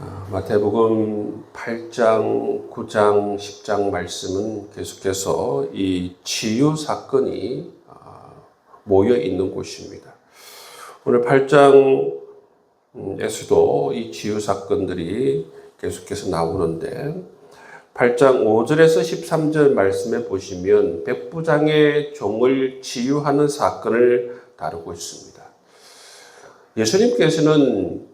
어, 마태복음 8장, 9장, 10장 말씀은 계속해서 이 치유 사건이 아, 모여 있는 곳입니다. 오늘 8장에서도 이 치유 사건들이 계속해서 나오는데 8장 5절에서 13절 말씀에 보시면 백부장의 종을 치유하는 사건을 다루고 있습니다. 예수님께서는 어,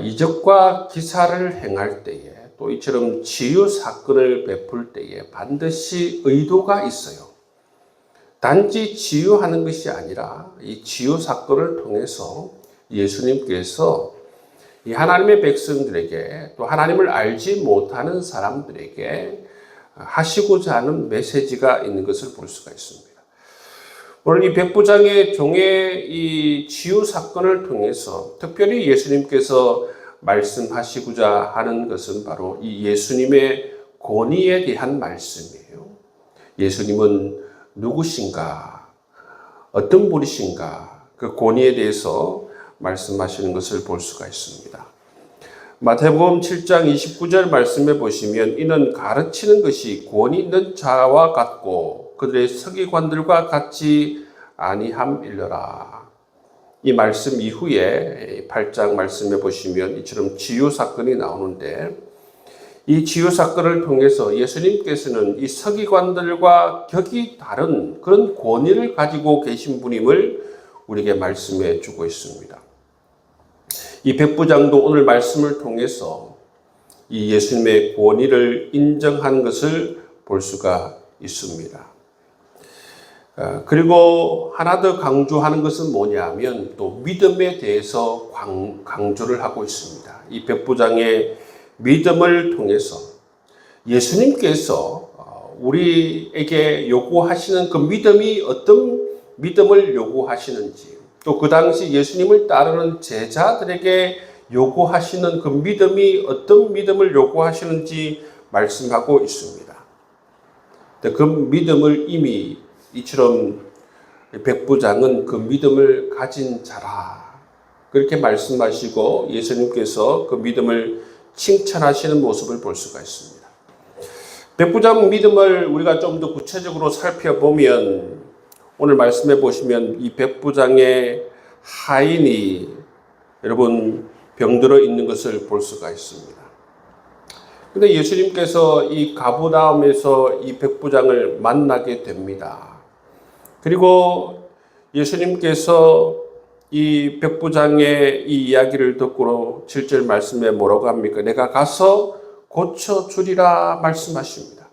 이적과 기사를 행할 때에 또 이처럼 치유 사건을 베풀 때에 반드시 의도가 있어요. 단지 치유하는 것이 아니라 이 치유 사건을 통해서 예수님께서 이 하나님의 백성들에게 또 하나님을 알지 못하는 사람들에게 하시고자 하는 메시지가 있는 것을 볼 수가 있습니다. 오늘 이 백부장의 종의 이 치유 사건을 통해서 특별히 예수님께서 말씀하시고자 하는 것은 바로 이 예수님의 권위에 대한 말씀이에요. 예수님은 누구신가? 어떤 분이신가? 그 권위에 대해서 말씀하시는 것을 볼 수가 있습니다. 마태복음 7장 29절 말씀에 보시면 이는 가르치는 것이 권위 있는 자와 같고 그들의 서기관들과 같이 아니함 일러라. 이 말씀 이후에 8장 말씀에 보시면 이처럼 치유 사건이 나오는데 이 치유 사건을 통해서 예수님께서는 이 서기관들과 격이 다른 그런 권위를 가지고 계신 분임을 우리에게 말씀해 주고 있습니다. 이 백부장도 오늘 말씀을 통해서 이 예수님의 권위를 인정한 것을 볼 수가 있습니다. 어, 그리고 하나 더 강조하는 것은 뭐냐면 또 믿음에 대해서 강조를 하고 있습니다. 이 백부장의 믿음을 통해서 예수님께서 어, 우리에게 요구하시는 그 믿음이 어떤 믿음을 요구하시는지 또 그 당시 예수님을 따르는 제자들에게 요구하시는 그 믿음이 어떤 믿음을 요구하시는지 말씀하고 있습니다. 그 믿음을 이미 이처럼 백부장은 그 믿음을 가진 자라. 그렇게 말씀하시고 예수님께서 그 믿음을 칭찬하시는 모습을 볼 수가 있습니다. 백부장 믿음을 우리가 좀 더 구체적으로 살펴보면 오늘 말씀해 보시면 이 백부장의 하인이 여러분 병들어 있는 것을 볼 수가 있습니다. 근데 예수님께서 이 가부다움에서 이 백부장을 만나게 됩니다. 그리고 예수님께서 이 백부장의 이 이야기를 듣고 7절 말씀에 뭐라고 합니까? 내가 가서 고쳐주리라 말씀하십니다.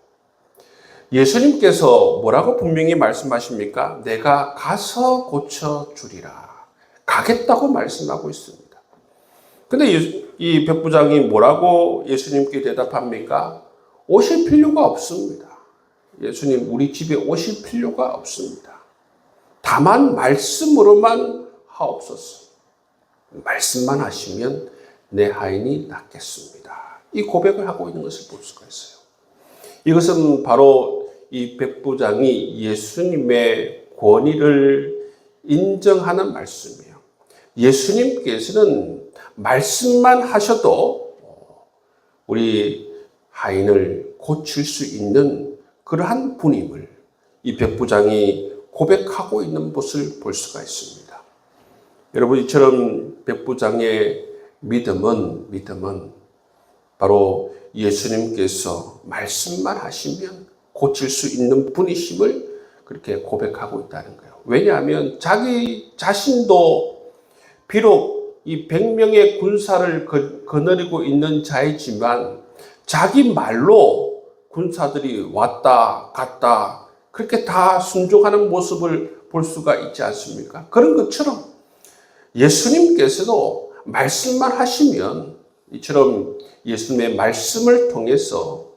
예수님께서 뭐라고 분명히 말씀하십니까? 내가 가서 고쳐주리라. 가겠다고 말씀하고 있습니다. 근데 이 백부장이 뭐라고 예수님께 대답합니까? 오실 필요가 없습니다. 예수님, 우리 집에 오실 필요가 없습니다. 다만 말씀으로만 하옵소서. 말씀만 하시면 내 하인이 낫겠습니다. 이 고백을 하고 있는 것을 볼 수가 있어요. 이것은 바로 이 백부장이 예수님의 권위를 인정하는 말씀이에요. 예수님께서는 말씀만 하셔도 우리 하인을 고칠 수 있는 그러한 분임을 이 백부장이 고백하고 있는 것을 볼 수가 있습니다. 여러분 이처럼 백부장의 믿음은 믿음은 바로 예수님께서 말씀만 하시면 고칠 수 있는 분이심을 그렇게 고백하고 있다는 거예요. 왜냐하면 자기 자신도 비록 이 100명의 군사를 거느리고 있는 자이지만 자기 말로 군사들이 왔다 갔다 그렇게 다 순종하는 모습을 볼 수가 있지 않습니까? 그런 것처럼 예수님께서도 말씀만 하시면 이처럼 예수님의 말씀을 통해서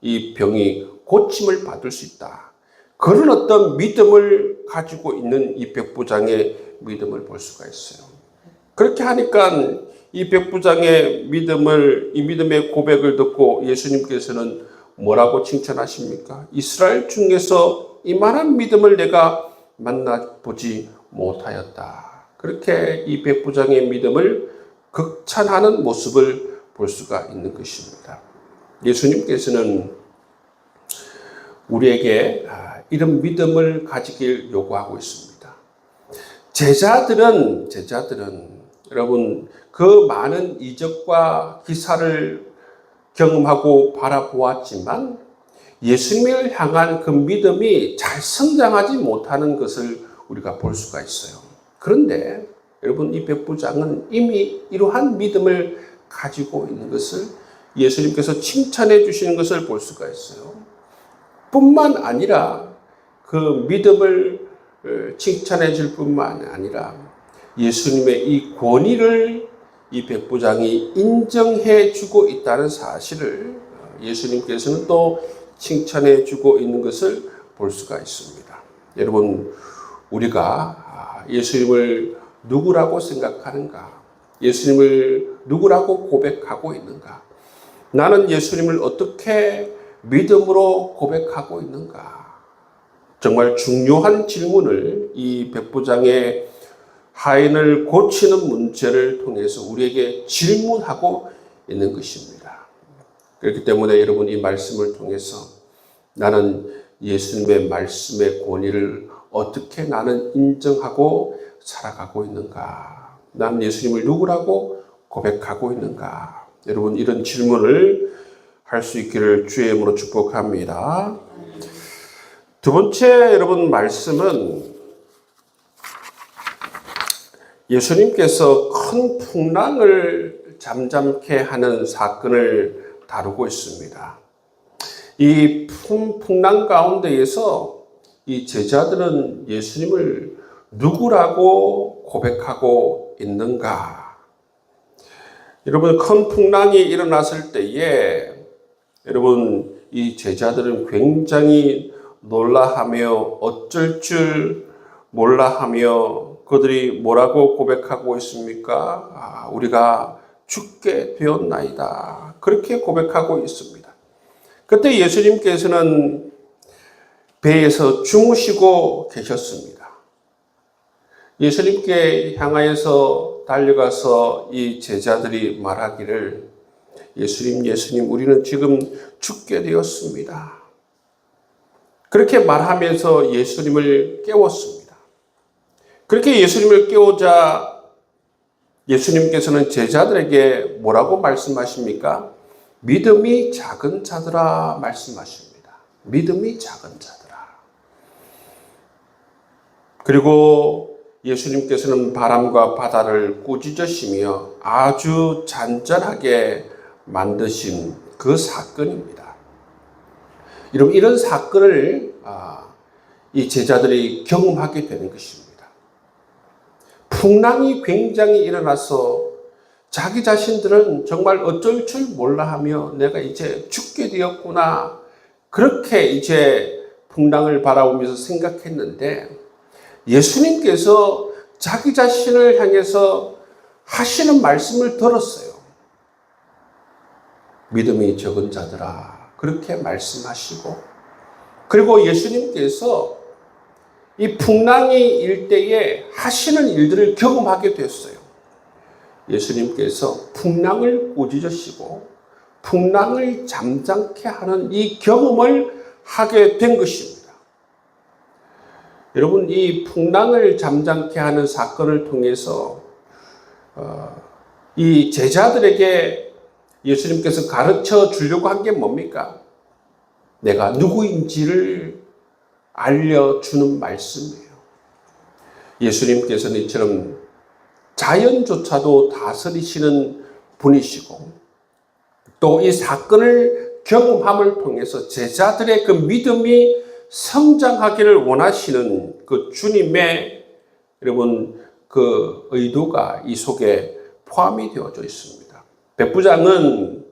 이 병이 고침을 받을 수 있다. 그런 어떤 믿음을 가지고 있는 이 백부장의 믿음을 볼 수가 있어요. 그렇게 하니까 이 백부장의 믿음을, 이 믿음의 고백을 듣고 예수님께서는 뭐라고 칭찬하십니까? 이스라엘 중에서 이만한 믿음을 내가 만나보지 못하였다. 그렇게 이 백부장의 믿음을 극찬하는 모습을 볼 수가 있는 것입니다. 예수님께서는 우리에게 아, 이런 믿음을 가지길 요구하고 있습니다. 제자들은 제자들은 여러분 그 많은 이적과 기사를 경험하고 바라보았지만 예수님을 향한 그 믿음이 잘 성장하지 못하는 것을 우리가 볼 수가 있어요. 그런데 여러분 이 백부장은 이미 이러한 믿음을 가지고 있는 것을 예수님께서 칭찬해 주시는 것을 볼 수가 있어요. 뿐만 아니라 그 믿음을 어, 칭찬해 줄 뿐만 아니라 예수님의 이 권위를 이 백부장이 인정해 주고 있다는 사실을 어, 예수님께서는 또 칭찬해 주고 있는 것을 볼 수가 있습니다. 여러분, 우리가 아, 예수님을 누구라고 생각하는가? 예수님을 누구라고 고백하고 있는가? 나는 예수님을 어떻게 믿음으로 고백하고 있는가? 정말 중요한 질문을 이 백부장의 하인을 고치는 문제를 통해서 우리에게 질문하고 있는 것입니다. 그렇기 때문에 여러분 이 말씀을 통해서 나는 예수님의 말씀의 권위를 어떻게 나는 인정하고 살아가고 있는가? 나는 예수님을 누구라고 고백하고 있는가? 여러분 이런 질문을 할 수 있기를 주의 이름으로 축복합니다. 두 번째 여러분 말씀은 예수님께서 큰 풍랑을 잠잠케 하는 사건을 다루고 있습니다. 이 풍랑 가운데에서 이 제자들은 예수님을 누구라고 고백하고 있는가? 여러분, 큰 풍랑이 일어났을 때에 여러분, 이 제자들은 굉장히 놀라하며 어쩔 줄 몰라하며 그들이 뭐라고 고백하고 있습니까? 아, 우리가 죽게 되었나이다. 그렇게 고백하고 있습니다. 그때 예수님께서는 배에서 주무시고 계셨습니다. 예수님께 향하여서 달려가서 이 제자들이 말하기를 예수님, 예수님, 우리는 지금 죽게 되었습니다. 그렇게 말하면서 예수님을 깨웠습니다. 그렇게 예수님을 깨우자 예수님께서는 제자들에게 뭐라고 말씀하십니까? 믿음이 작은 자들아 말씀하십니다. 믿음이 작은 자들아. 그리고 예수님께서는 바람과 바다를 꾸짖으시며 아주 잔잔하게 만드신 그 사건입니다. 여러분, 이런 사건을 아, 이 제자들이 경험하게 되는 것입니다. 풍랑이 굉장히 일어나서 자기 자신들은 정말 어쩔 줄 몰라 하며 내가 이제 죽게 되었구나. 그렇게 이제 풍랑을 바라보면서 생각했는데 예수님께서 자기 자신을 향해서 하시는 말씀을 들었어요. 믿음이 적은 자들아. 그렇게 말씀하시고 그리고 예수님께서 이 풍랑이 일 때에 하시는 일들을 경험하게 됐어요. 예수님께서 풍랑을 꾸짖으시고 풍랑을 잠잠케 하는 이 경험을 하게 된 것입니다. 여러분, 이 풍랑을 잠잠케 하는 사건을 통해서 어, 이 제자들에게 예수님께서 가르쳐 주려고 한 게 뭡니까? 내가 누구인지를 알려주는 말씀이에요. 예수님께서는 이처럼 자연조차도 다스리시는 분이시고 또 이 사건을 경험함을 통해서 제자들의 그 믿음이 성장하기를 원하시는 그 주님의 여러분 그 의도가 이 속에 포함이 되어져 있습니다. 백부장은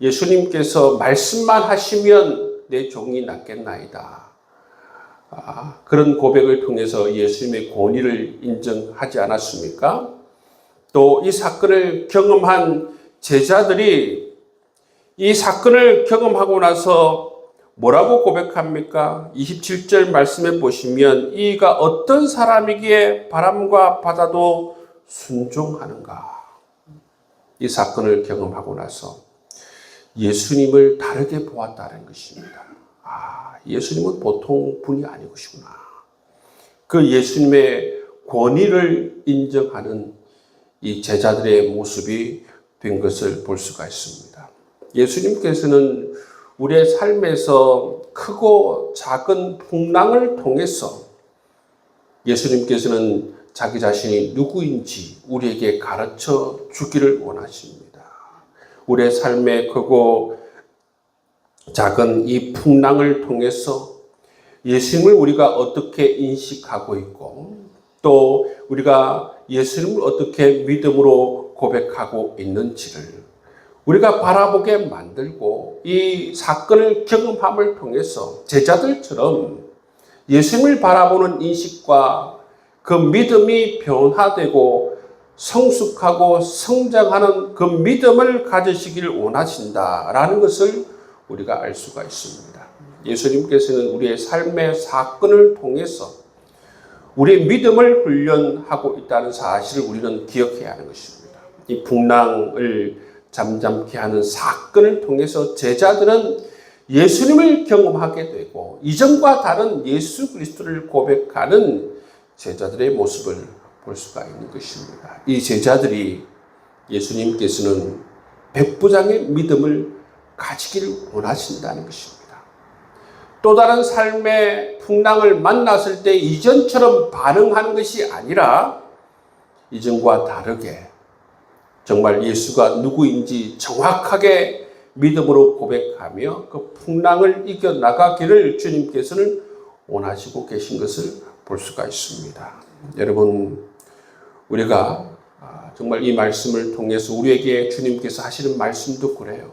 예수님께서 말씀만 하시면 내 종이 낫겠나이다. 아, 그런 고백을 통해서 예수님의 권위를 인정하지 않았습니까? 또 이 사건을 경험한 제자들이 이 사건을 경험하고 나서 뭐라고 고백합니까? 27절 말씀에 보시면 이가 어떤 사람이기에 바람과 바다도 순종하는가? 이 사건을 경험하고 나서 예수님을 다르게 보았다는 것입니다. 아, 예수님은 보통 분이 아니구나. 그 예수님의 권위를 인정하는 이 제자들의 모습이 된 것을 볼 수가 있습니다. 예수님께서는 우리의 삶에서 크고 작은 풍랑을 통해서 예수님께서는 자기 자신이 누구인지 우리에게 가르쳐 주기를 원하십니다. 우리의 삶의 크고 작은 이 풍랑을 통해서 예수님을 우리가 어떻게 인식하고 있고 또 우리가 예수님을 어떻게 믿음으로 고백하고 있는지를 우리가 바라보게 만들고 이 사건을 경험함을 통해서 제자들처럼 예수님을 바라보는 인식과 그 믿음이 변화되고 성숙하고 성장하는 그 믿음을 가지시기를 원하신다라는 것을 우리가 알 수가 있습니다. 예수님께서는 우리의 삶의 사건을 통해서 우리의 믿음을 훈련하고 있다는 사실을 우리는 기억해야 하는 것입니다. 이 풍랑을 잠잠케 하는 사건을 통해서 제자들은 예수님을 경험하게 되고 이전과 다른 예수 그리스도를 고백하는 제자들의 모습을 볼 수가 있는 것입니다. 이 제자들이 예수님께서는 백부장의 믿음을 가지기를 원하신다는 것입니다. 또 다른 삶의 풍랑을 만났을 때 이전처럼 반응하는 것이 아니라 이전과 다르게 정말 예수가 누구인지 정확하게 믿음으로 고백하며 그 풍랑을 이겨나가기를 주님께서는 원하시고 계신 것을 볼 수가 있습니다. 여러분, 우리가 아, 정말 이 말씀을 통해서 우리에게 주님께서 하시는 말씀도 그래요.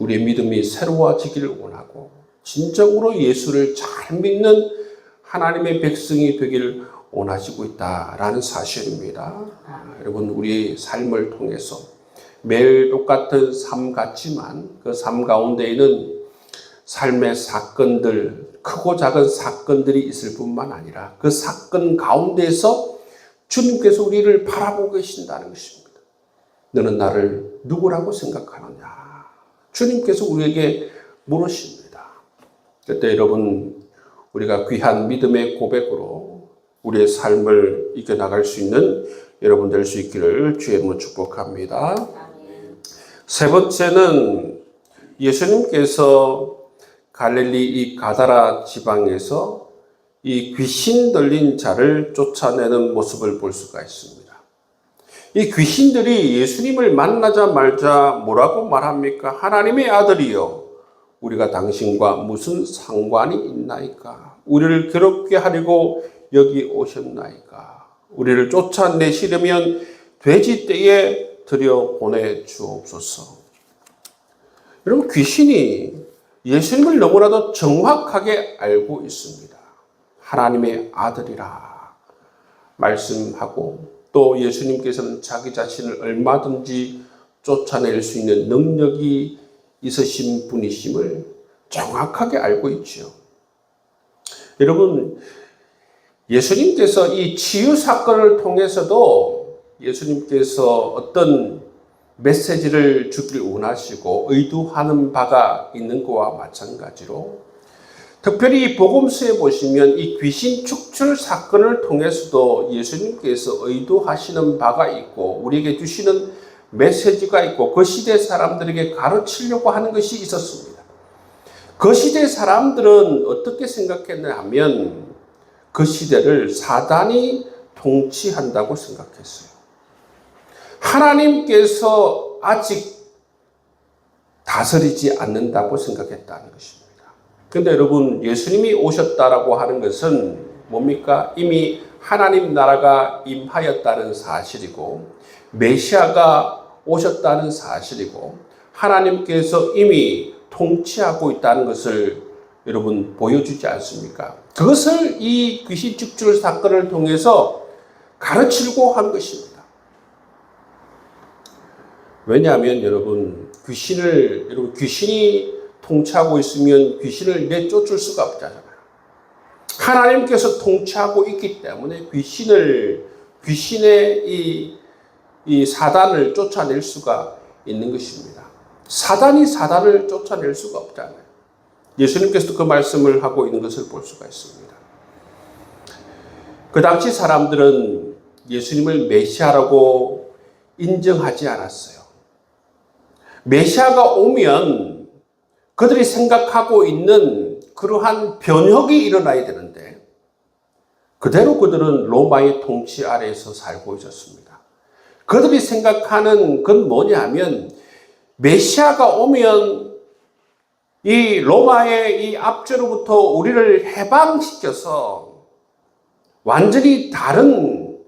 우리의 믿음이 새로워지기를 원하고, 진정으로 예수를 잘 믿는 하나님의 백성이 되기를 원하시고 있다라는 사실입니다. 아, 여러분, 우리 삶을 통해서 매일 똑같은 삶 같지만 그 삶 가운데에는 삶의 사건들, 크고 작은 사건들이 있을 뿐만 아니라 그 사건 가운데서 주님께서 우리를 바라보고 계신다는 것입니다. 너는 나를 누구라고 생각하느냐? 주님께서 우리에게 물으십니다. 그때 여러분, 우리가 귀한 믿음의 고백으로 우리의 삶을 이겨나갈 수 있는 여러분 될 수 있기를 주의 이름으로 축복합니다. 세 번째는 예수님께서 갈릴리 이 가다라 지방에서 이 귀신 들린 자를 쫓아내는 모습을 볼 수가 있습니다. 이 귀신들이 예수님을 만나자마자 뭐라고 말합니까? 하나님의 아들이요. 우리가 당신과 무슨 상관이 있나이까? 우리를 괴롭게 하려고 여기 오셨나이까? 우리를 쫓아내시려면 돼지 떼에 들여 보내 주옵소서. 여러분, 귀신이 예수님을 너무나도 정확하게 알고 있습니다. 하나님의 아들이라 말씀하고 또 예수님께서는 자기 자신을 얼마든지 쫓아낼 수 있는 능력이 있으신 분이심을 정확하게 알고 있죠. 여러분, 예수님께서 이 치유 사건을 통해서도 예수님께서 어떤 메시지를 주길 원하시고 의도하는 바가 있는 것과 마찬가지로 특별히 복음서에 보시면 이 귀신 축출 사건을 통해서도 예수님께서 의도하시는 바가 있고 우리에게 주시는 메시지가 있고 그 시대 사람들에게 가르치려고 하는 것이 있었습니다. 그 시대 사람들은 어떻게 생각했냐 하면 그 시대를 사단이 통치한다고 생각했어요. 하나님께서 아직 다스리지 않는다고 생각했다는 것입니다. 근데 여러분, 예수님이 오셨다라고 하는 것은 뭡니까? 이미 하나님 나라가 임하였다는 사실이고, 메시아가 오셨다는 사실이고, 하나님께서 이미 통치하고 있다는 것을 여러분 보여주지 않습니까? 그것을 이 귀신 축출 사건을 통해서 가르치려고 한 것입니다. 왜냐하면 여러분 귀신을 여러분 귀신이 통치하고 있으면 귀신을 내쫓을 수가 없잖아요. 하나님께서 통치하고 있기 때문에 귀신을 귀신의 이 이 사단을 쫓아낼 수가 있는 것입니다. 사단이 사단을 쫓아낼 수가 없잖아요. 예수님께서도 그 말씀을 하고 있는 것을 볼 수가 있습니다. 그 당시 사람들은 예수님을 메시아라고 인정하지 않았어요. 메시아가 오면 그들이 생각하고 있는 그러한 변혁이 일어나야 되는데 그대로 그들은 로마의 통치 아래에서 살고 있었습니다. 그들이 생각하는 건 뭐냐면 메시아가 오면 이 로마의 이 압제로부터 우리를 해방시켜서 완전히 다른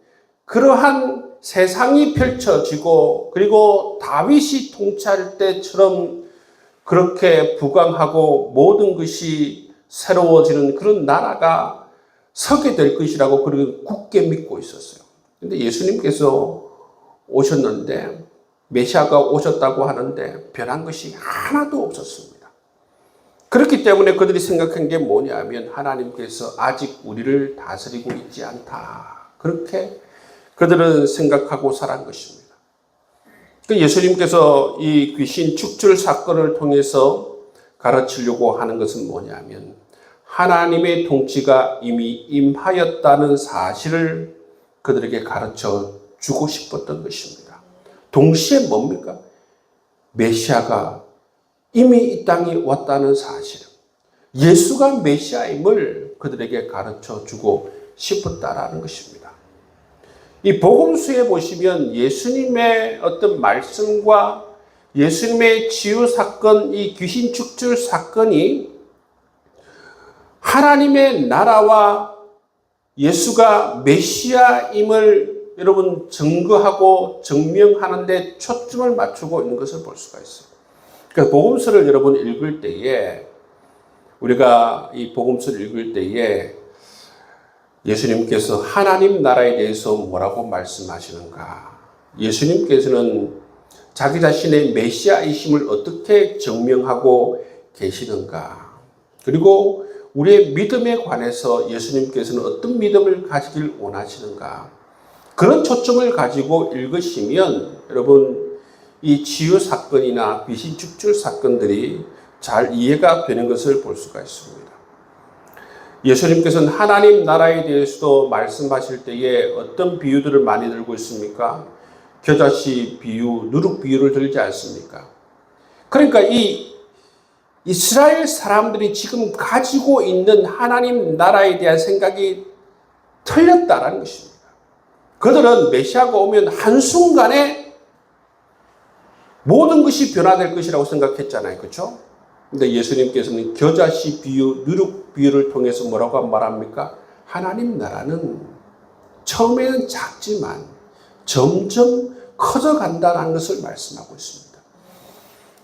그러한 세상이 펼쳐지고 그리고 다윗이 통치할 때처럼 그렇게 부강하고 모든 것이 새로워지는 그런 나라가 서게 될 것이라고 그렇게 굳게 믿고 있었어요. 근데 예수님께서 오셨는데 메시아가 오셨다고 하는데 변한 것이 하나도 없었습니다. 그렇기 때문에 그들이 생각한 게 뭐냐면 하나님께서 아직 우리를 다스리고 있지 않다. 그렇게 그들은 생각하고 살한 것입니다. 그 예수님께서 이 귀신 축출 사건을 통해서 가르치려고 하는 것은 뭐냐면 하나님의 통치가 이미 임하였다는 사실을 그들에게 가르쳐 주고 싶었던 것입니다. 동시에 뭡니까? 메시아가 이미 이 땅에 왔다는 사실, 예수가 메시아임을 그들에게 가르쳐 주고 싶었다라는 것입니다. 이 복음수에 보시면 예수님의 어떤 말씀과 예수님의 치유 사건, 이 귀신 축출 사건이 하나님의 나라와 예수가 메시아임을 여러분 증거하고 증명하는데 초점을 맞추고 있는 것을 볼 수가 있어요. 그러니까 복음서를 여러분 읽을 때에 우리가 이 복음서를 읽을 때에 예수님께서 하나님 나라에 대해서 뭐라고 말씀하시는가? 예수님께서는 자기 자신의 메시아이심을 어떻게 증명하고 계시는가? 그리고 우리의 믿음에 관해서 예수님께서는 어떤 믿음을 가지길 원하시는가? 그런 초점을 가지고 읽으시면 여러분 이 치유 사건이나 귀신 축출 사건들이 잘 이해가 되는 것을 볼 수가 있습니다. 예수님께서는 하나님 나라에 대해서도 말씀하실 때에 어떤 비유들을 많이 들고 있습니까? 겨자씨 비유, 누룩 비유를 들지 않습니까? 그러니까 이 이스라엘 사람들이 지금 가지고 있는 하나님 나라에 대한 생각이 틀렸다라는 것입니다. 그들은 메시아가 오면 한순간에 모든 것이 변화될 것이라고 생각했잖아요. 그렇죠? 근데 예수님께서는 겨자씨 비유, 누룩 비유를 통해서 뭐라고 말합니까? 하나님 나라는 처음에는 작지만 점점 커져간다는 것을 말씀하고 있습니다.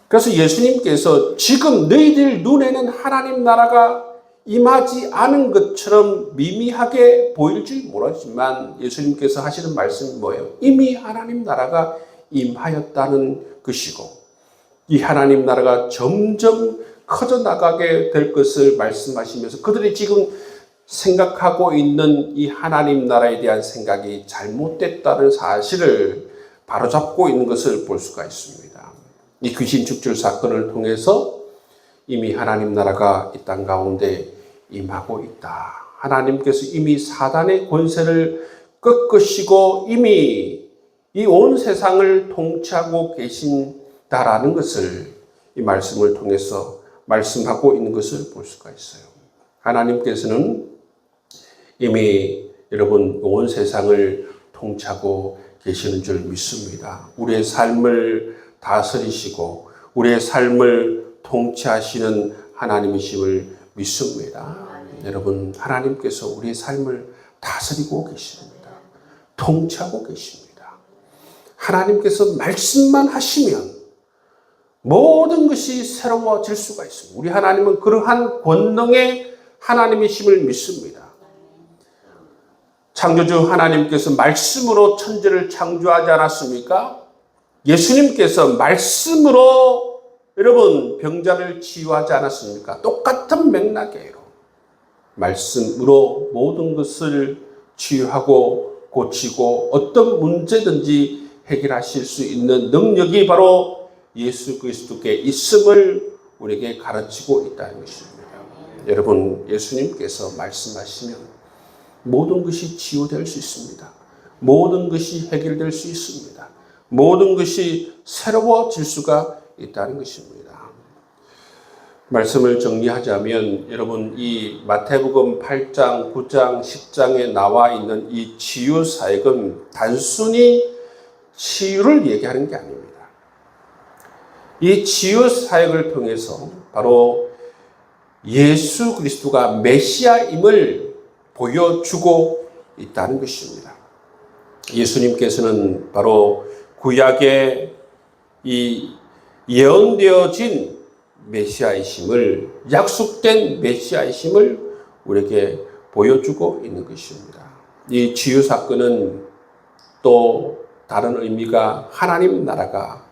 그래서 예수님께서 지금 너희들 눈에는 하나님 나라가 임하지 않은 것처럼 미미하게 보일지 모르지만 예수님께서 하시는 말씀이 뭐예요? 이미 하나님 나라가 임하였다는 것이고 이 하나님 나라가 점점 커져 나가게 될 것을 말씀하시면서 그들이 지금 생각하고 있는 이 하나님 나라에 대한 생각이 잘못됐다는 사실을 바로잡고 있는 것을 볼 수가 있습니다. 이 귀신 축출 사건을 통해서 이미 하나님 나라가 이 땅 가운데 임하고 있다. 하나님께서 이미 사단의 권세를 꺾으시고 이미 이 온 세상을 통치하고 계신 다라는 것을 이 말씀을 통해서 말씀하고 있는 것을 볼 수가 있어요. 하나님께서는 이미 여러분 온 세상을 통치하고 계시는 줄 믿습니다. 우리의 삶을 다스리시고 우리의 삶을 통치하시는 하나님이심을 믿습니다. 여러분 하나님께서 우리의 삶을 다스리고 계십니다. 통치하고 계십니다. 하나님께서 말씀만 하시면 모든 것이 새로워질 수가 있습니다. 우리 하나님은 그러한 권능의 하나님이심을 믿습니다. 창조주 하나님께서 말씀으로 천지를 창조하지 않았습니까? 예수님께서 말씀으로 여러분 병자를 치유하지 않았습니까? 똑같은 맥락이에요. 말씀으로 모든 것을 치유하고 고치고 어떤 문제든지 해결하실 수 있는 능력이 바로 예수 그리스도께 있음을 우리에게 가르치고 있다는 것입니다. 여러분, 예수님께서 말씀하시면 모든 것이 치유될 수 있습니다. 모든 것이 해결될 수 있습니다. 모든 것이 새로워질 수가 있다는 것입니다. 말씀을 정리하자면 여러분 이 마태복음 8장, 9장, 10장에 나와 있는 이 치유 사역은 단순히 치유를 얘기하는 게 아닙니다. 이 치유 사역을 통해서 바로 예수 그리스도가 메시아임을 보여주고 있다는 것입니다. 예수님께서는 바로 구약의 이 예언되어진 메시아이심을 약속된 메시아이심을 우리에게 보여주고 있는 것입니다. 이 치유 사건은 또 다른 의미가 하나님 나라가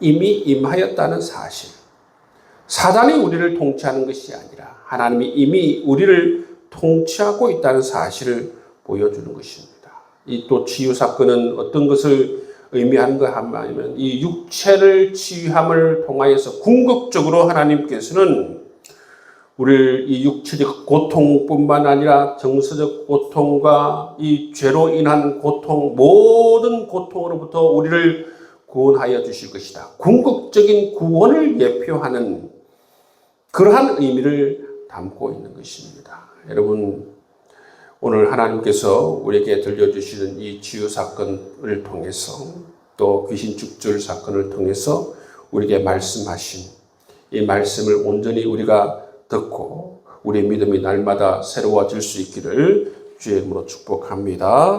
이미 임하였다는 사실. 사단이 우리를 통치하는 것이 아니라 하나님이 이미 우리를 통치하고 있다는 사실을 보여주는 것입니다. 이 또 치유 사건은 어떤 것을 의미하는가 하면 이 육체를 치유함을 통하여서 궁극적으로 하나님께서는 우리를 이 육체적 고통뿐만 아니라 정서적 고통과 이 죄로 인한 고통 모든 고통으로부터 우리를 구원하여 주실 것이다. 궁극적인 구원을 예표하는 그러한 의미를 담고 있는 것입니다. 여러분 오늘 하나님께서 우리에게 들려주시는 이 치유 사건을 통해서 또 귀신 축줄 사건을 통해서 우리에게 말씀하신 이 말씀을 온전히 우리가 듣고 우리의 믿음이 날마다 새로워질 수 있기를 주의 이름으로 축복합니다.